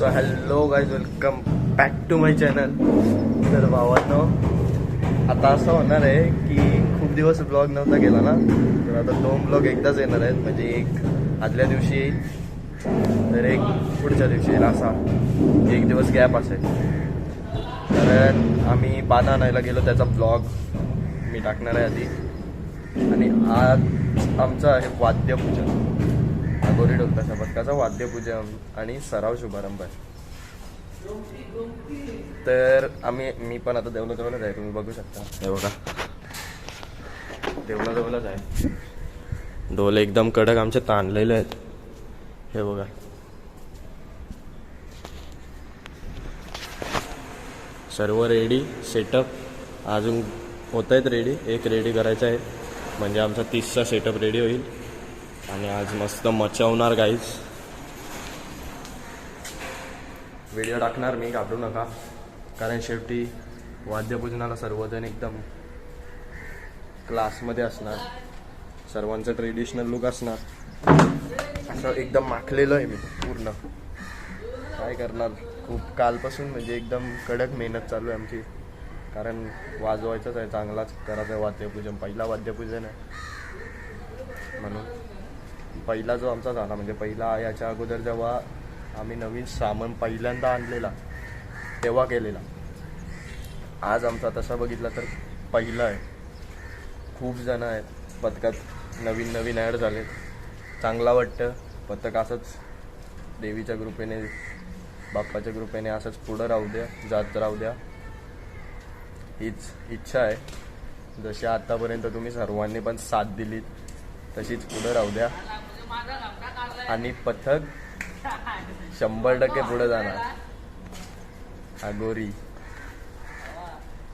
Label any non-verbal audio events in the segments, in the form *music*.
So hello guys welcome back to my channel. तर भावांनो आता असं होणार आहे की खूप दिवस ब्लॉग नव्हता गेला ना? तर आता दोन ब्लॉग एकदाच येणार आहेत. म्हणजे एक आदल्या दिवशी येईल तर एक पुढच्या दिवशी येईल असा. एक दिवस गॅप असेल. कारण आम्ही बाना आणायला गेलो त्याचा ब्लॉग मी टाकणार आहे आधी. आणि आज आमचं आहे वाद्यपूजन. अगोरी डोक्याच्या पथकाचा वाद्यपूजन आणि सराव शुभारंभ. आहे तर आम्ही मी पण आता देवलाजवळच आहे तुम्ही बघू शकता. हे बघा. देवलाजवळच आहे. ढोल एकदम कडक आमचे ताणलेले आहेत. हे बघा. सर्व रेडी सेटअप अजून होत आहेत रेडी एक रेडी करायचं आहे. म्हणजे आमचा तीसचा सेटअप रेडी होईल. आणि आज मस्त मचवणार गाईज व्हिडिओ टाकणार मी घाबरू नका. कारण शेवटी वाद्यपूजनाला सर्वजण एकदम क्लासमध्ये असणार. सर्वांचं ट्रेडिशनल लुक असणार. असं एकदम माखलेलं आहे मी पूर्ण. काय करणार? खूप कालपासून म्हणजे एकदम कडक मेहनत चालू आहे आमची. कारण वाजवायचंच आहे चांगलाच करायचं आहे वाद्यपूजन. पहिला वाद्यपूजन आहे. म्हणून. पहिला जो आमचा झाला म्हणजे पहिला याच्या अगोदर जेव्हा आम्ही नवीन सामान पहिल्यांदा आणलेला तेव्हा केलेला. आज आमचा तसा बघितला तर पहिला आहे. खूप जण आहेत पथकात नवीन नवीन ॲड झाले चांगला वाटतं पथक असंच देवीच्या कृपेने बाप्पाच्या कृपेने असंच पुढं राहू द्या जात राहू द्या. हीच इच्छा आहे. जशी आत्तापर्यंत तुम्ही सर्वांनी पण साथ दिलीत तशीच पुढं राहू द्या. आणि पथक शंभर टक्के पुढे जाणार. अगोरी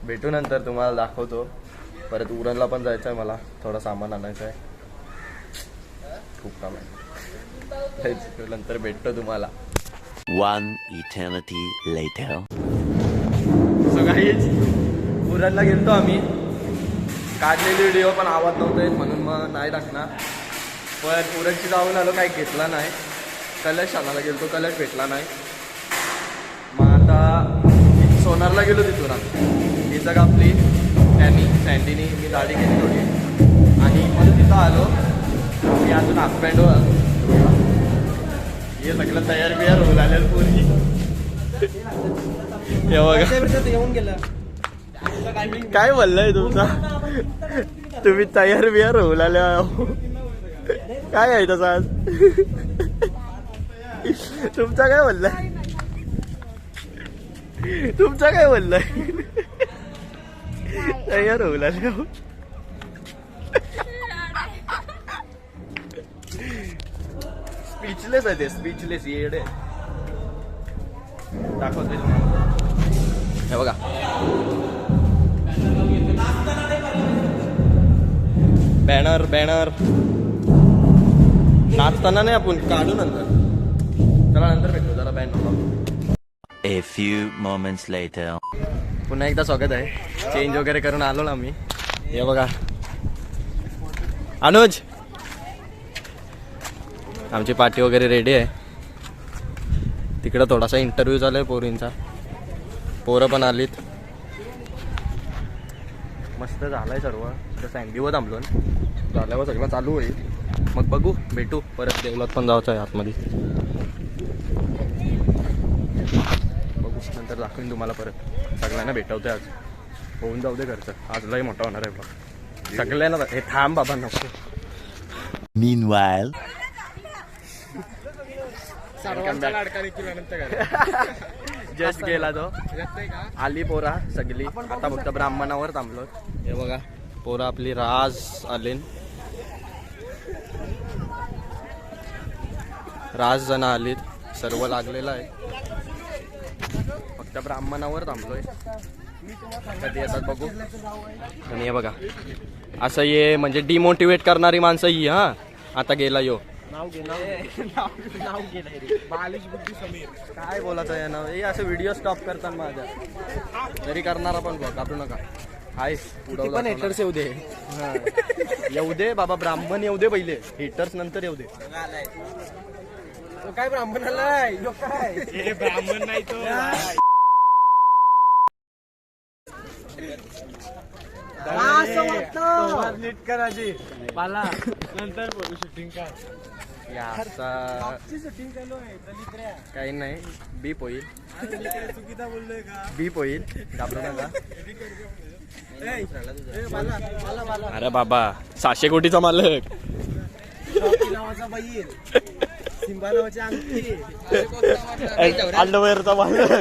भेटू नंतर तुम्हाला दाखवतो. परत उरणला पण जायचं आहे मला. थोडं सामान आणायचं आहे. खूप काम आहे. नंतर भेटतो तुम्हाला. One eternity later. सो काहीच उरणला गेलतो आम्ही. काढलेली व्हिडिओ पण आवाज नव्हते म्हणून मग नाही टाकणार. पण उरणची जाऊन आलो काही घेतला नाही. कलश आणायला गेलतो कलश भेटला नाही. मग आता सोनारला गेलो तिथून आम्ही. ही जग आपली त्यांनी सँडीनी मी दाढी केली थोडी. आणि मग तिथं आलो. मी अजून हाफ पॅन्ट हे सगळं तयार बियार होऊन आलेलं पूर्वी येऊन गेलं. काय बोललाय तुमचा? तुम्ही तयार बियार आले आहो. काय आहे तसं आज? तुमचा काय बोललाय तुमचा काय बोललाय तयार होऊ आले स्पीचलेस आहे ते स्पीचलेस येडे दाखवते हे बघा. बॅनर बॅनर नाचताना नाही आपण काढू नंतर. चला नंतर भेटू जरा banner A few moments later. पुन्हा एकदा स्वागत आहे. चेंज वगैरे करून आलो ना मी. हे बघा. अनुज! आमची पार्टी वगैरे रेडी आहे. तिकडं थोडासा इंटरव्ह्यू चालू आहे पोरींचा. पोरं पण आलीत. मस्त झालाय सर्व. तर सँडीवर थांबलो. झाल्यावर सगळं चालू होईल. मग बघू भेटू परत देवलात पण जायचं आहे आतमध्ये. बघू नंतर दाखवीन तुम्हाला परत. सगळ्यांना भेटवते आज. होऊन जाऊ दे घरचं. आज लय मोठा होणार आहे ब्लॉग सगळ्यांना हे थांब बाबा नको. अनंत करा जस्ट गेला तो. आली पोरा सगळी. आता फक्त ब्राह्मणावर थांबलो हे बघा पोरा आपली राज आलीन राज जण आलीत सर्व लागलेलं आहे. फक्त ब्राह्मणावर थांबलोय. कधी येतात बघू. आणि हे बघा. असं ये म्हणजे डिमोटिवेट करणारी माणसं ही हा. आता गेला यो. नाव घे नाव घे. *laughs* नाव घे नाही रे. बालिश बुद्धी समीर. काय बोलायचं आहे ना हे असं व्हिडिओ स्टॉप करतात माझ्या. तरी करणारा पण बघ घाबरू नका. हाय पण हेटर्स येऊ दे. हा. येऊ दे बाबा ब्राह्मण येऊ दे पहिले. हिटर्स नंतर येऊ दे. काय काय? ब्राह्मण नाही तो. असं वाटतं. नीट कर आधी पाला नंतर बोलू शूटिंग चालू आहे काही नाही बीप होईल. चुकीचा बोललोय का? बीप होईल. घाबरू नका. ए. अरे बाबा सहाशे कोटीचा मालक. नावाचा बैल सिंबा नावाची अंगठी अंडरवेअरचा मालक.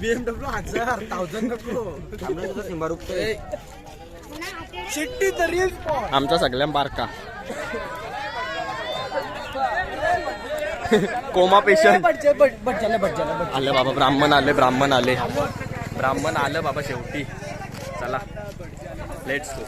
बीएमडब्ल्यू हजार थाउजंड नको. सिंबा रुपये शिट्टी तर आमचा सगळ्या बारका. कोमा पेशंट आले बाबा ब्राह्मण आले ब्राह्मण आले. ब्राह्मण आलं बाबा शेवटी. चला लेट्स गो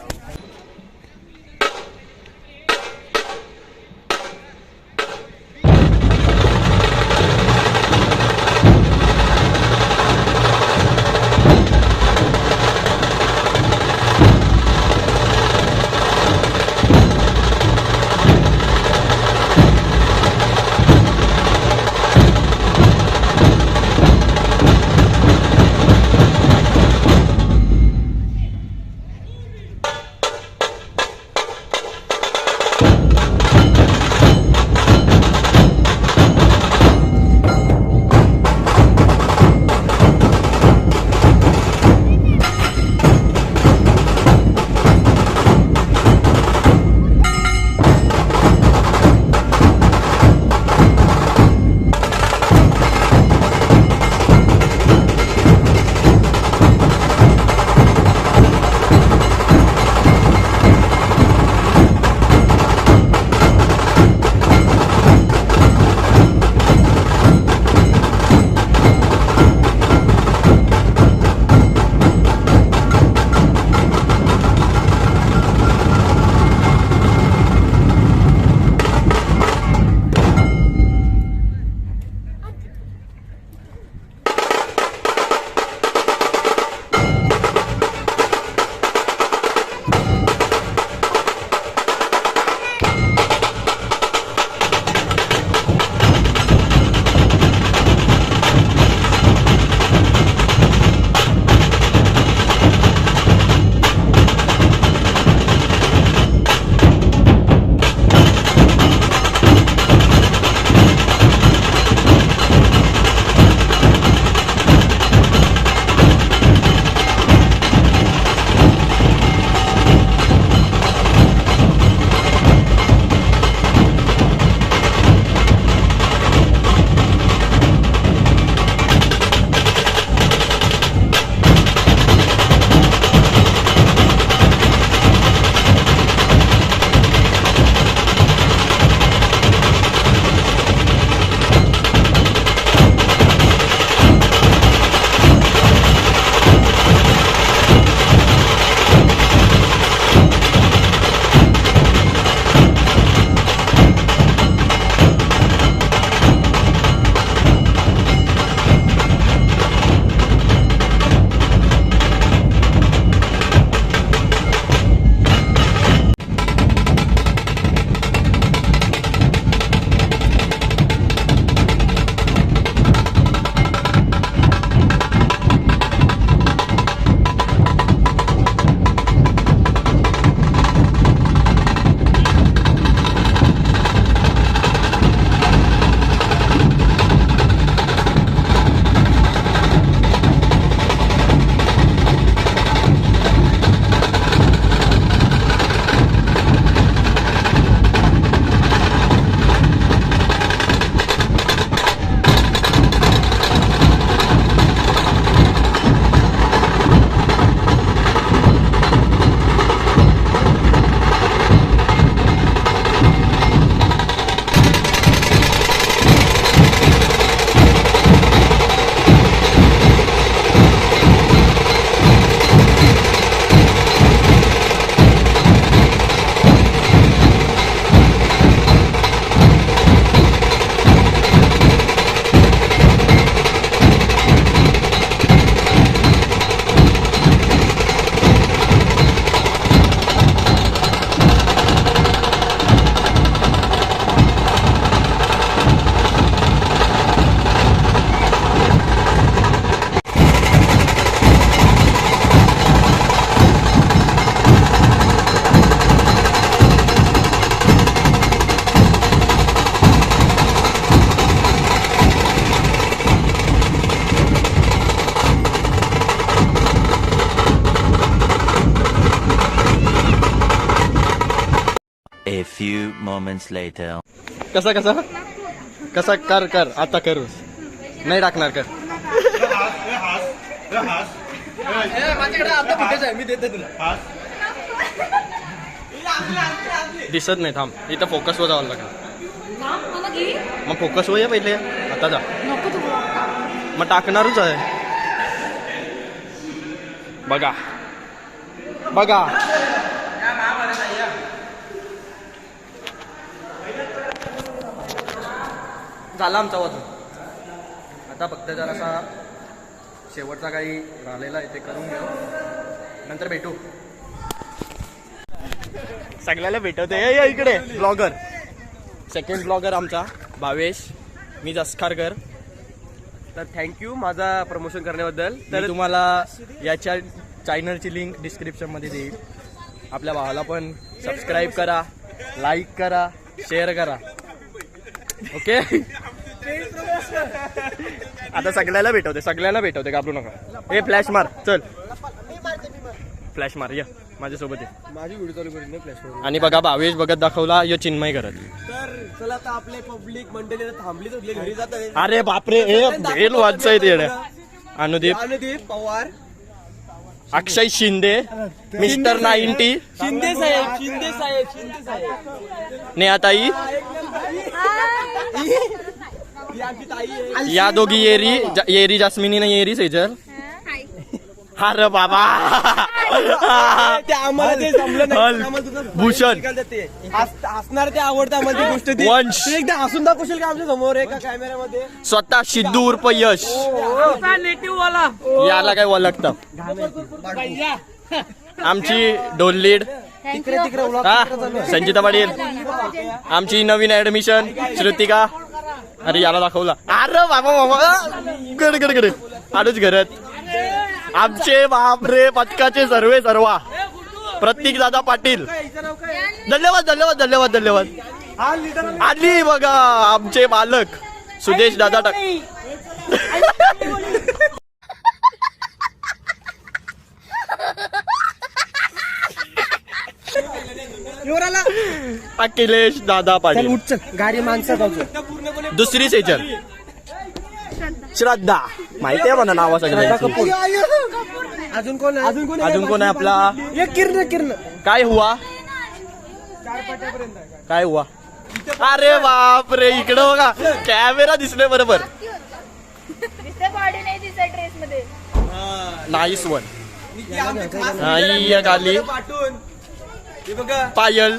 moments later. कसा कसा? कसा? कर कर. आता करू. नाही टाकणार कर. दिसत नाही थांब. इथं फोकस वर जावं लागेल. मग फोकस वर पहिले. आता जा. मग टाकणारच आहे. बघा. बघा. झाला आमचा वजन. आता फक्त जरासा शेवटचा काही राहिलेला आहे ते करून घेऊ. नंतर भेटू. सगळ्याला भेटवते. ये, ये इकडे. ब्लॉगर सेकंड ब्लॉगर आमचा भावेश. मी जसखारकर. तर थँक्यू माझा प्रमोशन करण्याबद्दल. तर तुम्हाला याच्या चॅनलची लिंक डिस्क्रिप्शनमध्ये देईल. आपल्या भावाला पण सबस्क्राईब करा लाईक करा शेअर करा. ओके आता सगळ्याला भेटवते सगळ्याला भेटवते घाबरू नका. हे फ्लॅश मार चल. फ्लॅश मार या माझ्यासोबत ये. माझी व्हिडिओ चालू करून फ्लॅश आणि बघा भावेश बघत दाखवला यो चिन्मय करत तर चला आता आपले पब्लिक मंडळी थांबलीच होती घरी जात अरे बापरे हे वाजताय येड्या. Anudeep. Anudeep Pawar. Akshay Shinde mister ninety. Shinde साहेब शिंदे साहेब शिंदे साहेब. नेहाताई. ही या दोघी येरी जा- येरी जास्मिनी ना येरी सेजर अरे बाबा ते आम्हाला ते जमलं नाही हल. आम्हाला तुझं भूषण. निकाल देते. हस- हसणार ते आवडतं आम्हाला ती गोष्ट ती वंश. तू एकदा हसून दाखवशील का आमच्यासमोर एका कॅमेऱ्यामध्ये स्वतः सिद्धू उर्फ यश याला काय ओळखत आमची डोललीड तिकडे तिकडे उलट हा संजिता पाटील आमची नवीन ऍडमिशन श्रुतिका अरे याला दाखवला. अरे बाबा बाबा. गड गड गड. आडूच घरात. आमचे बापरे पथकाचे सर्वे सर्वा. प्रतीक दादा पाटील. धन्यवाद धन्यवाद धन्यवाद धन्यवाद. आली बघा आमचे मालक. सुदेश दादा टाक. अखिलेश दादा पाटील. गाडी माणसं पूर्णपणे दुसरी सेजर श्रद्धा. माहिती आहे म्हणा नावा सगळ्यांची. अजून कोण आहे? अजून कोण? अजून कोण आहे आपला? एक किरण किरण. काय हुआ? काय हुआ? अरे बाप रे इकडं बघा. कॅमेरा दिसले बरोबर. दिसते बॉडी नाही दिसत ड्रेस मध्ये नाईस वन ही हा, ही आली. हे बघा. पायल.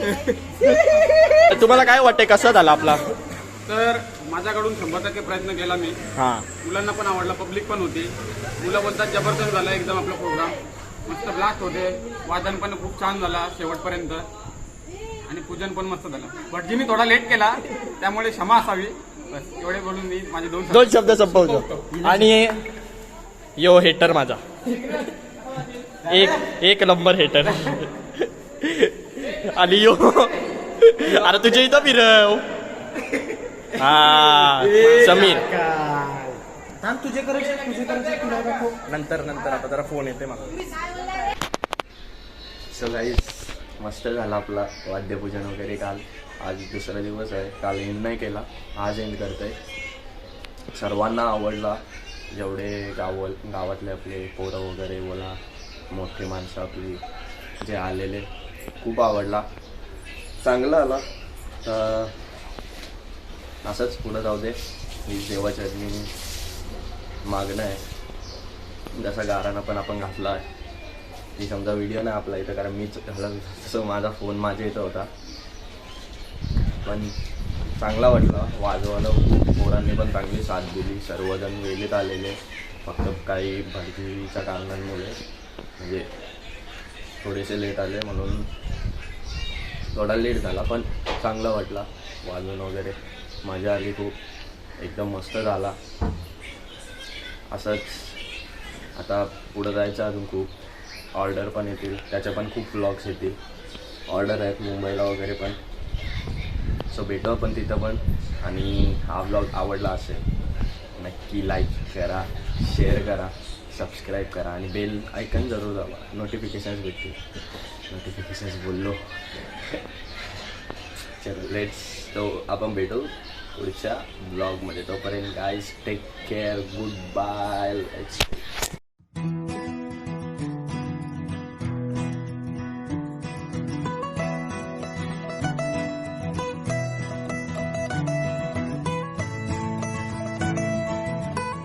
तरी तुम्हाला काय वाटते कसं झालं आपला? तर माझ्याकडून शंभर टक्के प्रयत्न केला मी. हा. मुलांना पण आवडला पब्लिक पण होती. मुलं बोलतात जबरदस्त झाला एकदम आपला प्रोग्राम मस्त ब्लास्ट होते. वादन पण खूप छान झाला शेवटपर्यंत. आणि पूजन पण मस्त झालं. भटजीनी थोडा लेट केला त्यामुळे क्षमा असावी. बस एवढे बोलून मी माझे दोन दोन शब्द संपवतो. आणि यो हेटर माझा. एक एक नंबर हेटर *laughs* आणि यो अरे तुझ्या इथं फिरव हा समीर थांब तुझे करायचे तुझे करायचे तुला दाखव नंतर नंतर आता जरा फोन येते मला सो गाईज मस्त झाला आपला वाद्यपूजन वगैरे काल आज दुसरा दिवस आहे काल एंड नाही केला आज एंड करतोय सर्वांना आवडला जेवढे गाव गावातले आपले पोरं वगैरे बोला मोठी माणसं आपली जे आलेले खूप आवडला. चांगला आला. तर असंच पुढं जाऊ दे. ही देवाचरणी मागणं आहे. जसा गाराणं पण आपण घातला आहे. ती समजा व्हिडिओ नाही आपला इथं कारण मीच घाला तसं माझा फोन माझ्या इथं होता. पण चांगला वाटला. वाजवायला पोरांनी पण चांगली साथ दिली. सर्वजण वेळेत आलेले. फक्त काही भरतीच्या कारणांमुळे. म्हणजे थोडेसे लेट आले म्हणून थोडा लेट झाला पण चांगला वाटला. वाजून वगैरे मजा आली खूप एकदम मस्त झाला. असंच आता पुढं जायचं अजून खूप. ऑर्डर पण येतील त्याच्या पण खूप ब्लॉग्स येतील. ऑर्डर आहेत मुंबईला वगैरे पण. सो भेटू आपण तिथं पण. आणि हा ब्लॉग आवडला असेल नक्की लाईक करा शेअर करा. सबस्क्राईब करा आणि बेल ऐकन जरूर दाबा. नोटिफिकेशन्स भेटतील. नोटिफिकेशन्स बोललो. चलो लेट्स तो आपण भेटू पुढच्या ब्लॉगमध्ये तोपर्यंत guys take care good bye